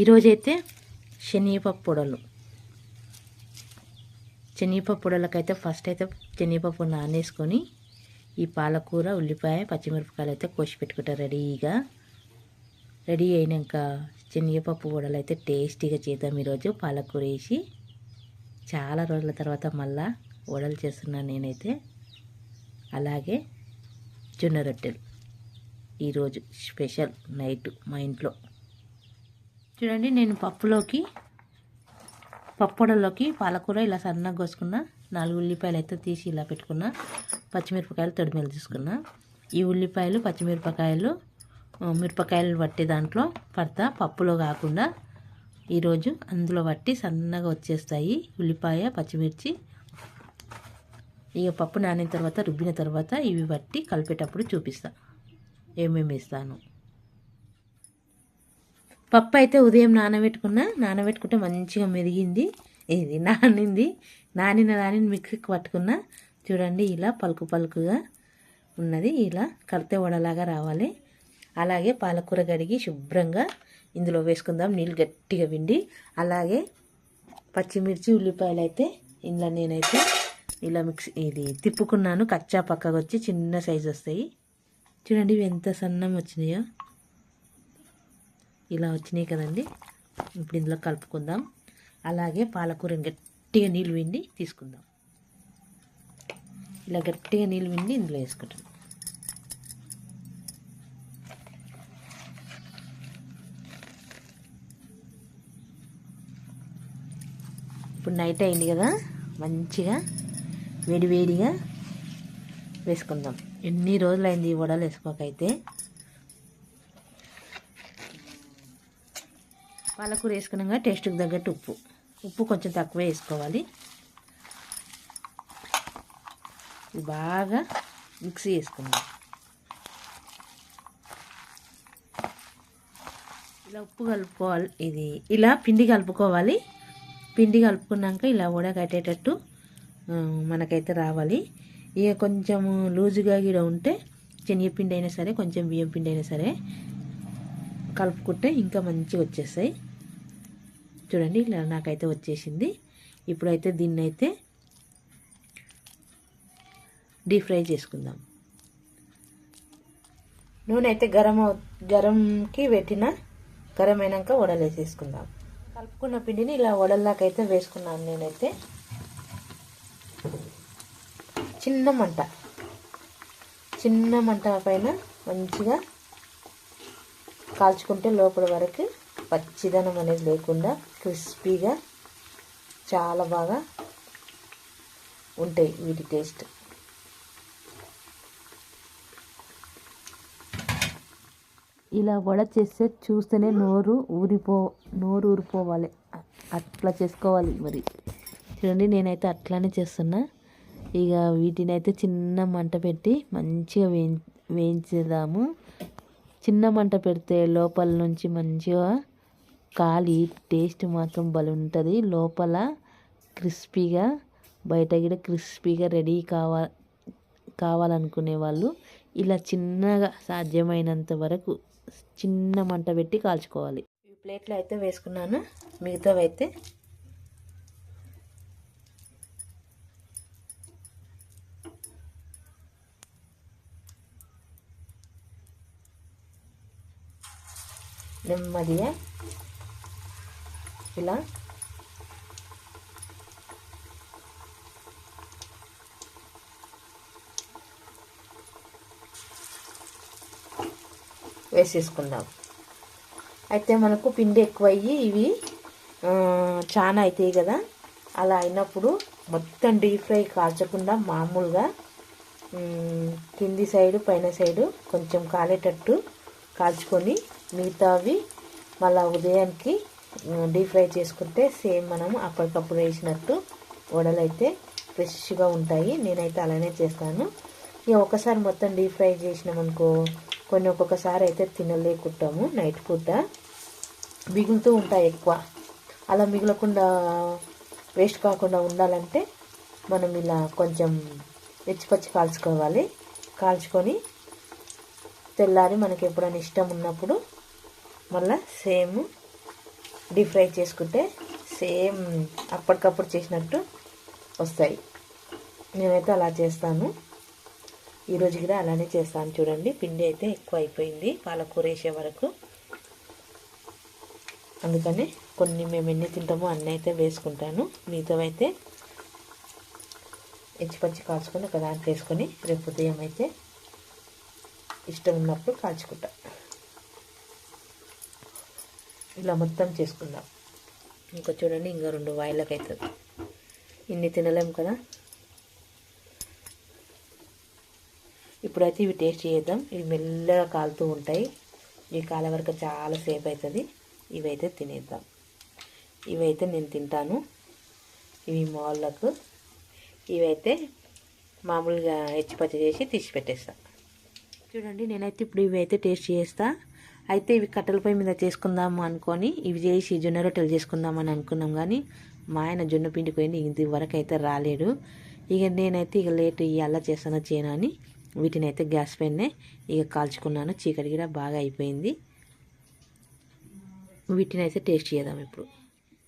ఈరోజైతే శనగపప్పు పొడలు. శనగపప్పు వడలకైతే ఫస్ట్ అయితే శనగపప్పు నానేసుకొని ఈ పాలకూర ఉల్లిపాయ పచ్చిమిరపకాయలు అయితే కోసి పెట్టుకుంటారు రెడీగా. రెడీ అయినాక శనగపప్పు వడలు అయితే టేస్టీగా చేద్దాం ఈరోజు పాలకూర వేసి. చాలా రోజుల తర్వాత మళ్ళా వడలు చేస్తున్నాను నేనైతే. అలాగే జొన్న రొట్టెలు. ఈరోజు స్పెషల్ నైట్ మా ఇంట్లో. చూడండి నేను పప్పులోకి పప్పొడలోకి పాలకూర ఇలా సన్నగా కోసుకున్న. నాలుగు ఉల్లిపాయలు అయితే తీసి ఇలా పెట్టుకున్నా. పచ్చిమిరపకాయలు తొడిమెలు తీసుకున్నా. ఈ ఉల్లిపాయలు పచ్చిమిరపకాయలు మిరపకాయలు పట్టి దాంట్లో పడతా. పప్పులో కాకుండా ఈరోజు అందులో పట్టి సన్నగా వచ్చేస్తాయి. ఉల్లిపాయ పచ్చిమిర్చి. ఇక పప్పు నానిన తర్వాత రుబ్బిన తర్వాత ఇవి పట్టి కలిపేటప్పుడు చూపిస్తా. ఏమేమి ఇస్తాను పప్పు అయితే ఉదయం నానబెట్టుకున్నా నానబెట్టుకుంటే మంచిగా మెరిగింది. ఇది నానింది. నానిన దానిని మిక్సీకి పట్టుకున్నా చూడండి ఇలా పలుకు పలుకుగా ఉన్నది. ఇలా కలితే వడలాగా రావాలి. అలాగే పాలకూర కడిగి శుభ్రంగా ఇందులో వేసుకుందాం. నీళ్ళు గట్టిగా పిండి. అలాగే పచ్చిమిర్చి ఉల్లిపాయలు అయితే ఇందులో నేనైతే ఇలా మిక్స్ ఇది తిప్పుకున్నాను. కచ్చా పక్కకు వచ్చి చిన్న సైజు వస్తాయి. చూడండి ఇవి ఎంత సన్నం వచ్చినాయో. ఇలా వచ్చినాయి కదండి. ఇప్పుడు ఇందులో కలుపుకుందాం. అలాగే పాలకూరని గట్టిగా నీళ్ళు విండి తీసుకుందాం. ఇలా గట్టిగా నీళ్ళు విండి ఇందులో వేసుకుంటాం. ఇప్పుడు నైట్ అయింది కదా. మంచిగా వేడివేడిగా వేసుకుందాం. ఎన్ని రోజులైంది ఈ వడలు వేసుకోకైతే? పాలకూర వేసుకున్నాక టేస్ట్కి తగ్గట్టు ఉప్పు. ఉప్పు కొంచెం తక్కువ వేసుకోవాలి. బాగా మిక్సీ వేసుకుందాం ఇలా ఉప్పు కలుపుకోవాలి. ఇది ఇలా పిండి కలుపుకోవాలి. పిండి కలుపుకున్నాక ఇలా కూడా కట్టేటట్టు మనకైతే రావాలి. ఇక కొంచెం లూజుగా గిడ ఉంటే శనగపిండి అయినా సరే కొంచెం బియ్యం పిండి అయినా సరే కలుపుకుంటే ఇంకా మంచిగా వచ్చేస్తాయి. చూడండి ఇలా నాకైతే వచ్చేసింది. ఇప్పుడైతే దీన్ని అయితే డీప్ ఫ్రై చేసుకుందాం. నూనె అయితే గరం గరంకి పెట్టిన గరం అయినాక వడలు వేసేసుకుందాం కలుపుకున్న పిండిని ఇలా వడల్లాకైతే వేసుకున్నాను నేనైతే. చిన్న మంట. చిన్న మంట పైన మంచిగా కాల్చుకుంటే లోపల వరకు పచ్చిదనం అనేది లేకుండా క్రిస్పీగా చాలా బాగా ఉంటాయి వీటి టేస్ట్. ఇలా వడ చేస్తే చూస్తేనే నోరు ఊరిపో నోరు ఊరిపోవాలి. అట్లా చేసుకోవాలి మరి. చూడండి నేనైతే అట్లానే చేస్తున్నా. ఇక వీటిని అయితే చిన్న మంట పెట్టి మంచిగా వేయించేదాము చిన్న మంట పెడితే లోపల నుంచి మంచిగా కాలి టేస్ట్ మాత్రం భలే ఉంటుంది. లోపల క్రిస్పీగా బయట కూడా క్రిస్పీగా రెడీ కావా కావాలనుకునే వాళ్ళు ఇలా చిన్నగా సాధ్యమైనంత వరకు చిన్న మంట పెట్టి కాల్చుకోవాలి. ఈ ప్లేట్లో అయితే వేసుకున్నాను. మిగతావి అయితే నెమ్మదిగా ఇలా. వేసేసుకుందాం. అయితే మనకు పిండి ఎక్కువ అయ్యి ఇవి చాలా అవుతాయి కదా. అలా అయినప్పుడు మొత్తం డీప్ ఫ్రై కాల్చకుండా మామూలుగా కింది సైడు పైన సైడు కొంచెం కాలేటట్టు కాల్చుకొని మిగతావి మళ్ళా ఉదయానికి డీప్ ఫ్రై చేసుకుంటే సేమ్ మనం అప్పటికప్పుడు వేసినట్టు వడలు అయితే ఫ్రెష్గా ఉంటాయి. నేనైతే అలానే చేస్తాను. ఇక ఒకసారి మొత్తం డీప్ ఫ్రై చేసినామనుకో కొన్ని ఒక్కొక్కసారి అయితే తినలేకుంటాము నైట్ పూట. మిగులుతూ ఉంటాయి ఎక్కువ. అలా మిగలకుండా వేస్ట్ కాకుండా ఉండాలంటే మనం ఇలా కొంచెం పచ్చి కాల్చుకోవాలి. కాల్చుకొని తెల్లారి మనకి ఎప్పుడైనా ఇష్టం ఉన్నప్పుడు మళ్ళీ సేమ్ డీప్ ఫ్రై చేసుకుంటే సేమ్ అప్పటికప్పుడు చేసినట్టు వస్తాయి. నేనైతే అలా చేస్తాను. ఈరోజు కూడా అలానే చేస్తాను. చూడండి పిండి అయితే ఎక్కువ అయిపోయింది. పాలకూర వేసే వరకు. అందుకని కొన్ని మేము ఎన్ని తింటామో అన్నీ అయితే వేసుకుంటాను. మిగతా అయితే ఎచ్చి పచ్చి కాల్చుకొని ఒక దాంట్లో వేసుకొని రేపు ఉదయం అయితే ఇష్టం ఉన్నప్పుడు కాల్చుకుంటాను ఇలా మొత్తం చేసుకుందాం. ఇంకా చూడండి ఇంకా రెండు వాయిలకు అవుతుంది ఇన్ని తినలేం కదా? ఇప్పుడైతే ఇవి టేస్ట్ చేద్దాం. ఇవి మెల్లగా కాలుతూ ఉంటాయి. ఇవి కాలే వరకు చాలా సేపు అవుతుంది ఇవైతే తినేద్దాం. ఇవైతే నేను తింటాను. ఇవి మాళ్ళకు. ఇవైతే మామూలుగా హెచ్చిపచ్చి చేసి తీసి పెట్టేస్తాను చూడండి నేనైతే ఇప్పుడు ఇవి అయితే టేస్ట్ చేస్తాను అయితే ఇవి కట్టెల పొయ్యి మీద చేసుకుందాము అనుకొని ఇవి చేసి జొన్న రొట్టెలు చేసుకుందామని అనుకున్నాం కానీ మా ఆయన జొన్న పిండి పోయింది ఇది వరకు అయితే రాలేడు. ఇక నేనైతే ఇక లేట్ ఇవాళ చేస్తానో చేయను అని వీటిని అయితే గ్యాస్ పైనే ఇక కాల్చుకున్నాను. చీకటి కూడా బాగా అయిపోయింది. వీటిని అయితే టేస్ట్ చేద్దాం ఇప్పుడు.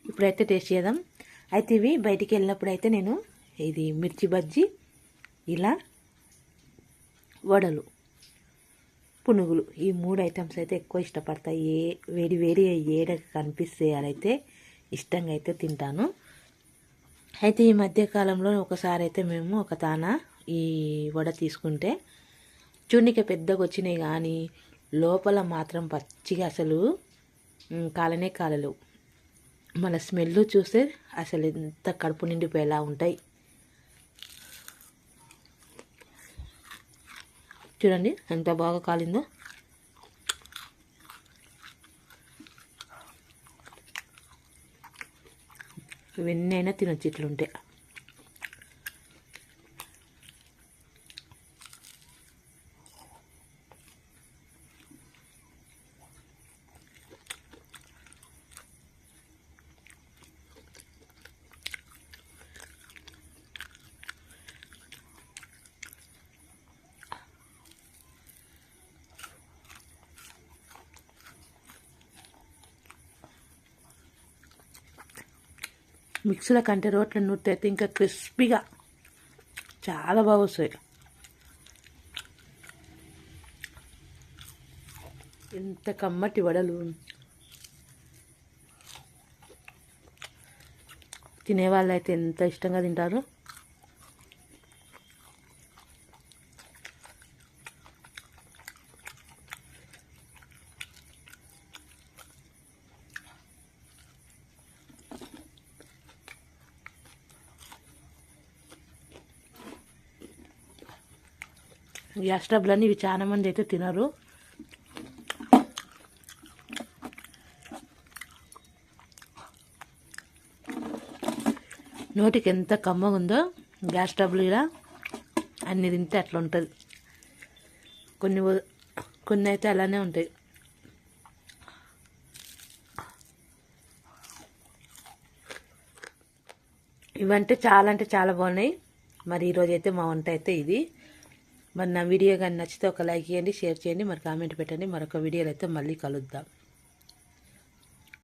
ఇప్పుడైతే టేస్ట్ చేద్దాం. అయితే ఇవి బయటికి వెళ్ళినప్పుడు అయితే నేను ఇది మిర్చి బజ్జీ ఇలా వడలు. పునుగులు. ఈ మూడు ఐటమ్స్ అయితే ఎక్కువ ఇష్టపడతాయి. ఏ వేడి వేడి ఏడ కనిపిస్తే అయితే ఇష్టంగా అయితే తింటాను. అయితే ఈ మధ్యకాలంలో ఒకసారి అయితే మేము ఒక తాన ఈ వడ తీసుకుంటే చున్నిక పెద్దగా వచ్చినాయి కానీ లోపల మాత్రం పచ్చిగా అసలు కాలనే కాలలు మన స్మెల్ చూస్తే అసలు ఎంత కడుపు నిండిపోయేలా ఉంటాయి. చూడండి ఎంత బాగా కాలిందో. ఇవన్నీ అయినా తినొచ్చు ఇట్లుంటే. మిక్సీలో కంటే రోట్లో నూరితే అయితే ఇంకా క్రిస్పీగా చాలా బాగా వస్తాయి. ఎంత కమ్మటి వడలు. తినేవాళ్ళు అయితే ఎంత ఇష్టంగా తింటారు. గ్యాస్ స్టవ్లన్నీ ఇవి చాలా మంది అయితే తినరు. నోటికి ఎంత కమ్మగా ఉందో గ్యాస్ స్టవ్లు ఇలా అన్ని తింటే అట్లా ఉంటుంది. కొన్ని కొన్ని అయితే అలానే ఉంటాయి. ఇవంటే చాలా అంటే చాలా బాగున్నాయి. మరి ఈరోజు అయితే మా వంట అయితే ఇది. మరి నా వీడియో కానీ నచ్చితే ఒక లైక్ చేయండి షేర్ చేయండి. మరి కామెంట్ పెట్టండి. మరొక వీడియోలో అయితే మళ్ళీ కలుద్దాం.